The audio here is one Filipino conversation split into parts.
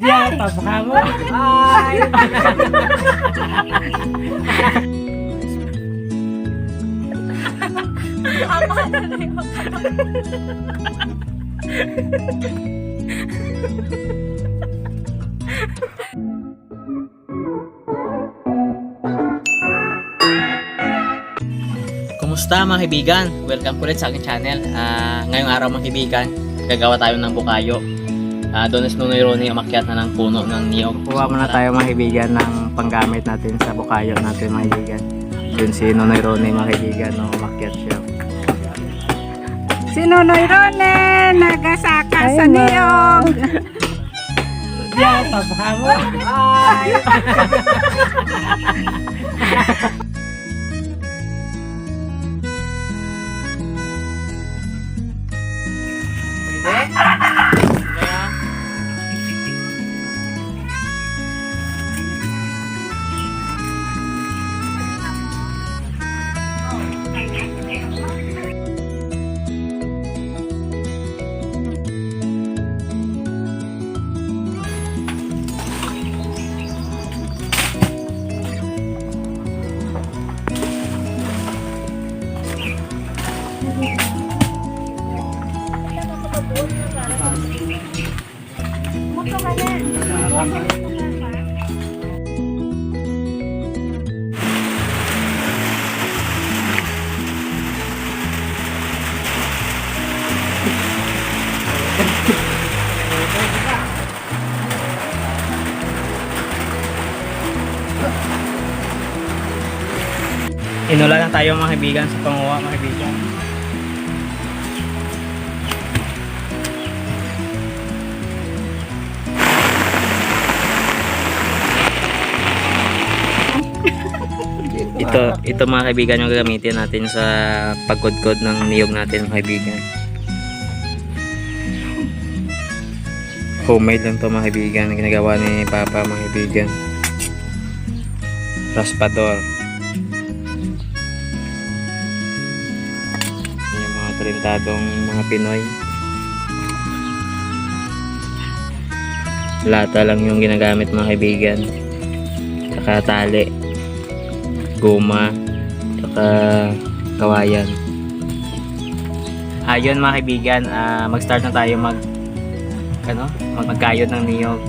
Diyan, papaka mo. Ay! Kumusta mga kaibigan? Welcome ulit sa aking channel. Ah, ngayong araw mga kaibigan, gagawa tayo ng bukayo. Ah, doon is Nunoy Ronnie umakyat na ng puno ng niyog. Kuha muna tayo mga kaibigan ng panggamit natin sa bukayo natin mga kaibigan. Yun si Nonoy Ronnie mga kaibigan, no, umakyat siya. Si Nonoy Rone, nagasaka sa niyog. Diyan, papaka mo. Ay! Inula lang tayo mga kaibigan sa panguha mga kaibigan. ito, ito mga kaibigan yung gagamitin natin sa pagkudkod ng niyog natin mga kaibigan. Homemade lang to mga kaibigan. Ginagawa ni Papa mga kaibigan. Raspador. Talentadong mga Pinoy. Lata lang yung ginagamit mga kaibigan. Saka tali. Guma. Saka kawayan. Ayun mga kaibigan, ah, mag-start na tayo mag ano, mag magkayod ng niyog.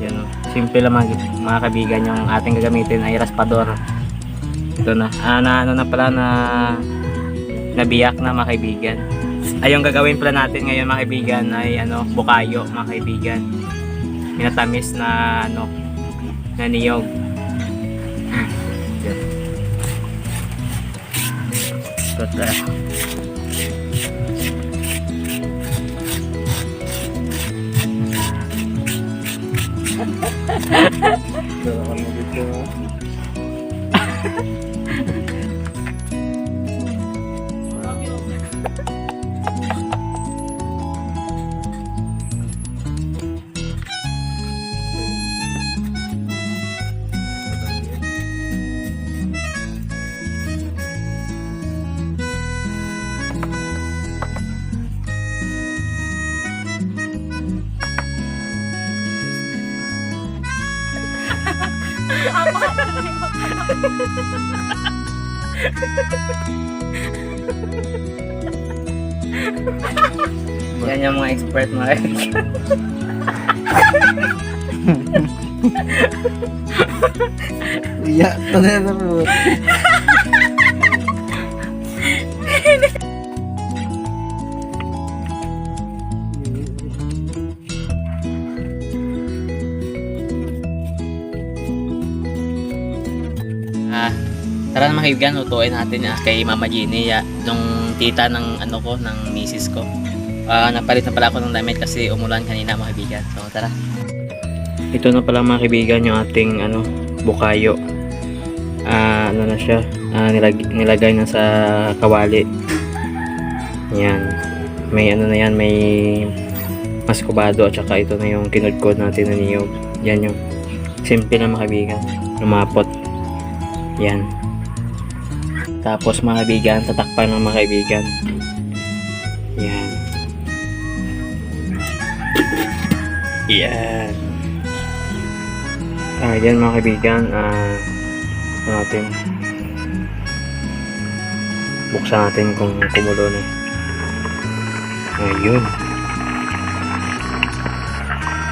Yan o. Simple lang mga, mga kaibigan yung ating gagamitin ay raspador. Ito na. Ah, na ano na pala na nabiyak na mga kaibigan. Ay yung gagawin pala natin ngayon mga kaibigan ay ano, bukayo mga kaibigan. Minatamis na ano na niyog. Yan. Ito na. Yan yung mga expert mga. Iya, ternyata tara na mga kaibigan, lutuin natin ah, kay Mama Jeannie, ah, nung tita ng ano ko, ng misis ko. Ah, napalit na pala ako ng damit kasi umulan kanina mga kaibigan. So tara. Ito na pala mga kaibigan yung ating ano, bukayo. Ah, ano na siya? Ah, nilag nilagay na sa kawali. Yan. May ano na yan, may maskubado at saka ito na yung kinudkod natin na niyog. Yan yung simple na mga kaibigan. Lumapot. Yan. Tapos mga kaibigan, tatakpan ng mga kaibigan. Yan. Yan. Ah, yan mga kaibigan. Ah, ano natin. Buksan natin kung kumulo na. Ayun.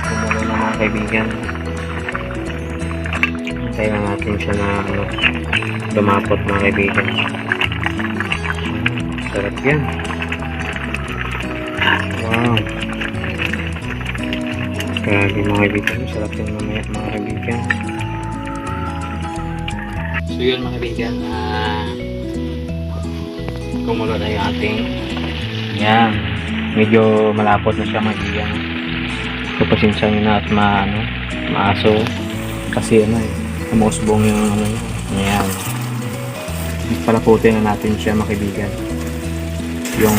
Kumulo na mga kaibigan. Kaya natin siya na ano, lumapot mga kaibigan. Sarap yan. Wow. Grabe mga kaibigan. Sarap yan mamaya mga kaibigan. So yun mga kaibigan, ah, Kumulo na yung ating yan. Medyo malapot na siya mga kaibigan. So pasensya nyo na at ma, ano, maaso. Kasi ano eh, umusbong yung ano niya. Yan. Palaputin na natin siya mga kaibigan. Yung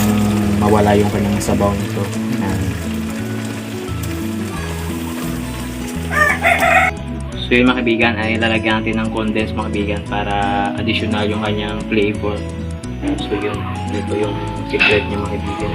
mawala yung kanyang sabaw nito. Yan. So yun mga kaibigan ay lalagyan natin ng condensed mga kaibigan para additional yung kanyang flavor. So yun, dito yung secret niya mga kaibigan.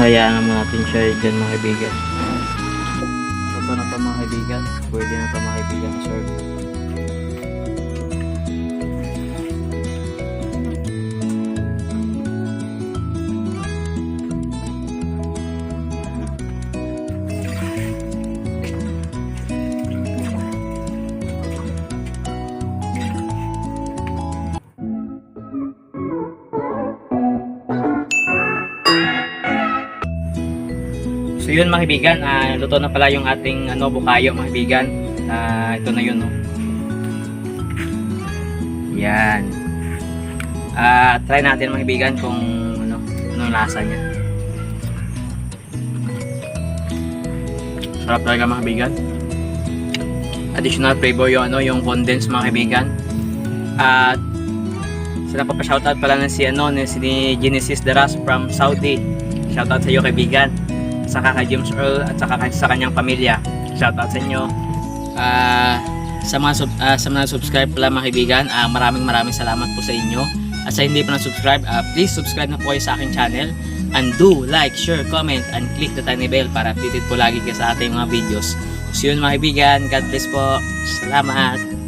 Hayaan naman natin siya dyan mga kaibigan. Ito na to mga kaibigan. Pwede na to mga kaibigan, sir. So yun mga kaibigan, ah, luto na pala yung ating ano, bukayo mga kaibigan. Ah, ito na yun, no. Yan. Ah, try natin mga kaibigan kung ano, anong lasa niya. Sarap talaga mga kaibigan. Additional flavor yung ano, yung condensed mga kaibigan. At sila pa shoutout pala na si ano, ni si Genesis Deras from Saudi. Shoutout sa iyo kaibigan saka kay James Earl at saka sa kanyang pamilya. Shoutout sa inyo. ah, sa mga sub, ah, sa mga subscribe pala mga kaibigan, ah, maraming maraming salamat po sa inyo. At sa hindi pa na-subscribe, ah, please subscribe na po kayo sa aking channel. And do like, share, comment, and click the tiny bell para updated po lagi kayo sa ating mga videos. So yun mga kaibigan, God bless po. Salamat.